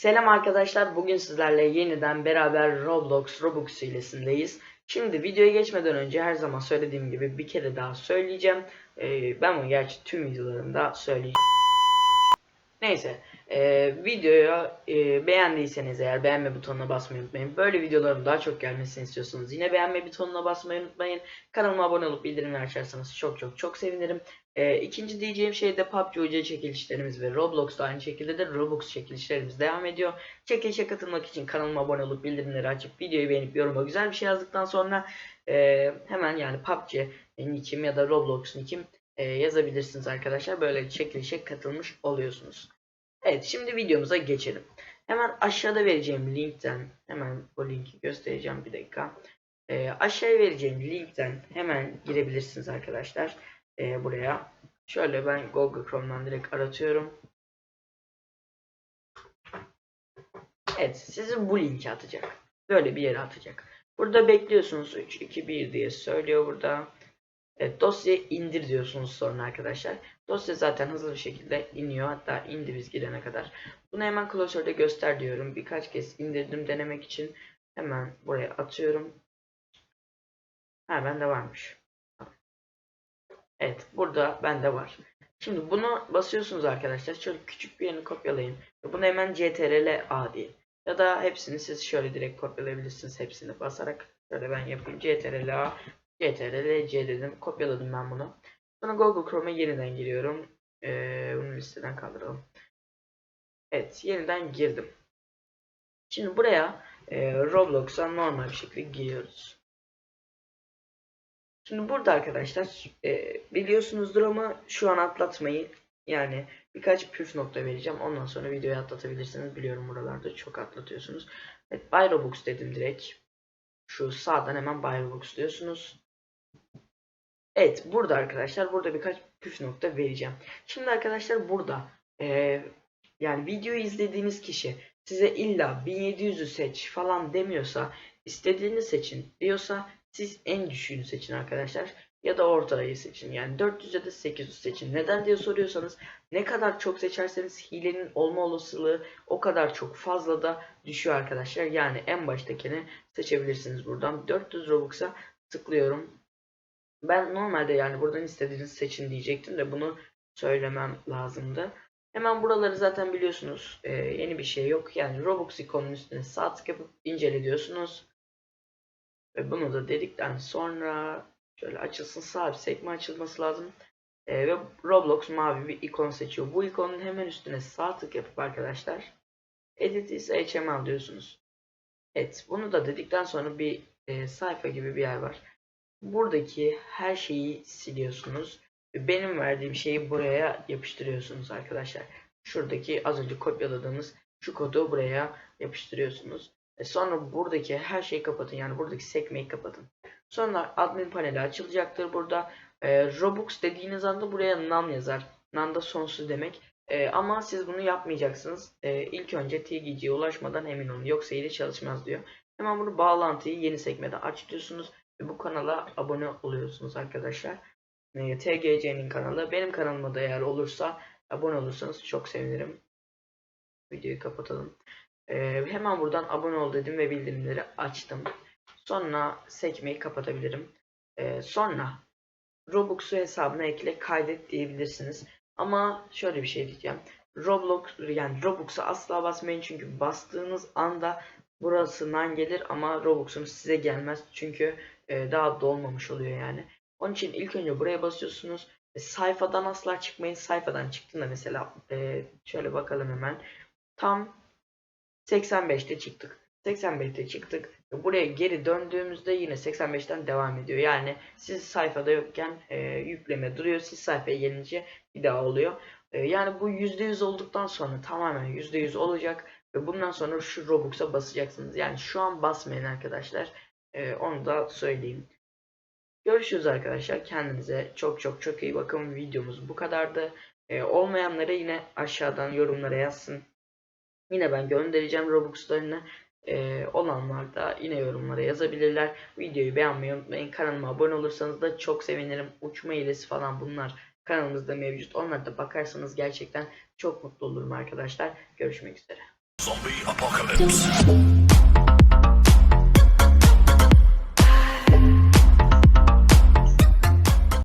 Selam arkadaşlar. Bugün sizlerle yeniden beraber Roblox Robux hilesindeyiz. Şimdi videoya geçmeden önce her zaman söylediğim gibi bir kere daha söyleyeceğim. Ee, ben bunu gerçi tüm videolarımda söyleyeceğim. Neyse. e, videoyu e, beğendiyseniz eğer beğenme butonuna basmayı unutmayın. Böyle videoların daha çok gelmesini istiyorsanız yine beğenme butonuna basmayı unutmayın. Kanalıma abone olup bildirimleri açarsanız çok çok çok sevinirim. E, ikinci diyeceğim şey de PUBG UC çekilişlerimiz ve Roblox'ta aynı şekilde de Robux çekilişlerimiz devam ediyor. Çekilişe katılmak için kanalıma abone olup bildirimleri açıp videoyu beğenip yoruma güzel bir şey yazdıktan sonra e, hemen yani PUBG'nin kim ya da Roblox'un kim e, yazabilirsiniz arkadaşlar. Böyle çekilişe katılmış oluyorsunuz. Evet şimdi videomuza geçelim. Hemen aşağıda vereceğim linkten hemen o linki göstereceğim bir dakika. E, aşağıya vereceğim linkten hemen girebilirsiniz arkadaşlar. E, buraya. Şöyle ben Google Chrome'dan direkt aratıyorum. Evet sizi bu linki atacak. Böyle bir yere atacak. Burada bekliyorsunuz 3, 2, 1 diye söylüyor burada. Evet, dosyayı indir diyorsunuz sonra arkadaşlar. Dosya zaten hızlı bir şekilde iniyor. Hatta indi biz girene kadar. Bunu hemen klasörde göster diyorum. Birkaç kez indirdim denemek için. Hemen buraya atıyorum. Ha bende varmış. Evet burada bende var. Şimdi bunu basıyorsunuz arkadaşlar. Şöyle küçük bir yerini kopyalayın. Bunu hemen CTRL A diye. Ya da hepsini siz şöyle direkt kopyalayabilirsiniz. Hepsini basarak. Şöyle ben yapayım. CTRL A CTRL C dedim. Kopyaladım ben bunu. Sonra Google Chrome'a yeniden giriyorum. Ee, bunu listeden kaldıralım. Evet yeniden girdim. Şimdi buraya e, Roblox'a normal bir şekilde giriyoruz. Şimdi burada arkadaşlar e, biliyorsunuzdur ama şu an atlatmayı yani birkaç püf nokta vereceğim. Ondan sonra videoyu atlatabilirsiniz. Biliyorum buralarda çok atlatıyorsunuz. Evet Buy dedim direkt. Şu sağdan hemen Buy diyorsunuz. Evet burada arkadaşlar burada birkaç püf nokta vereceğim. Şimdi arkadaşlar burada e, yani videoyu izlediğiniz kişi size illa 1700'ü seç falan demiyorsa istediğini seçin diyorsa siz en düşüğünü seçin arkadaşlar. Ya da ortayı seçin. Yani 400 ya da 800 seçin. Neden diye soruyorsanız ne kadar çok seçerseniz hilenin olma olasılığı o kadar çok fazla da düşüyor arkadaşlar. Yani en baştakini seçebilirsiniz buradan. 400 Robux'a tıklıyorum. Ben normalde yani buradan istediğinizi seçin diyecektim de bunu söylemem lazımdı. Hemen buraları zaten biliyorsunuz. Ee, yeni bir şey yok. Yani Robux ikonunun üstüne sağ tık yapıp incele. Ve bunu da dedikten sonra şöyle açılsın sağ bir sekme açılması lazım. Ee, ve Roblox mavi bir ikon seçiyor. Bu ikonun hemen üstüne sağ tık yapıp arkadaşlar Edit is HTML diyorsunuz. Evet bunu da dedikten sonra bir e, sayfa gibi bir yer var. Buradaki her şeyi siliyorsunuz. Benim verdiğim şeyi buraya yapıştırıyorsunuz arkadaşlar. Şuradaki az önce kopyaladığımız şu kodu buraya yapıştırıyorsunuz. E sonra buradaki her şeyi kapatın. Yani buradaki sekmeyi kapatın. Sonra admin paneli açılacaktır burada. E, Robux dediğiniz anda buraya none yazar. None da sonsuz demek. E, ama siz bunu yapmayacaksınız. E, ilk önce TGG'ye ulaşmadan emin olun. Yoksa ile çalışmaz diyor. Hemen bunu bağlantıyı yeni sekmede aç diyorsunuz. Ve bu kanala abone oluyorsunuz arkadaşlar. E, TGC'nin kanalı. Benim kanalıma da eğer olursa abone olursanız çok sevinirim. Videoyu kapatalım. E, hemen buradan abone ol dedim ve bildirimleri açtım. Sonra sekmeyi kapatabilirim. E, sonra Robux'u hesabına ekle kaydet diyebilirsiniz. Ama şöyle bir şey diyeceğim. Roblox yani Robux'a asla basmayın çünkü bastığınız anda burasından gelir ama Robux'un size gelmez çünkü e, daha dolmamış oluyor yani. Onun için ilk önce buraya basıyorsunuz. E, sayfadan asla çıkmayın. Sayfadan çıktığında mesela e, şöyle bakalım hemen. Tam 85'te çıktık. 85'te çıktık. Buraya geri döndüğümüzde yine 85'ten devam ediyor. Yani siz sayfada yokken e, yükleme duruyor. Siz sayfaya gelince bir daha oluyor. E, yani bu %100 olduktan sonra tamamen %100 olacak. Ve bundan sonra şu Robux'a basacaksınız. Yani şu an basmayın arkadaşlar. E, onu da söyleyeyim. Görüşürüz arkadaşlar. Kendinize çok çok çok iyi bakın. Videomuz bu kadardı. E, olmayanlara yine aşağıdan yorumlara yazsın. Yine ben göndereceğim Robux'larını. Ee, olanlar da yine yorumlara yazabilirler. Videoyu beğenmeyi unutmayın. Kanalıma abone olursanız da çok sevinirim. Uçma hilesi falan bunlar kanalımızda mevcut. Onlara da bakarsanız gerçekten çok mutlu olurum arkadaşlar. Görüşmek üzere. Zombie apocalypse.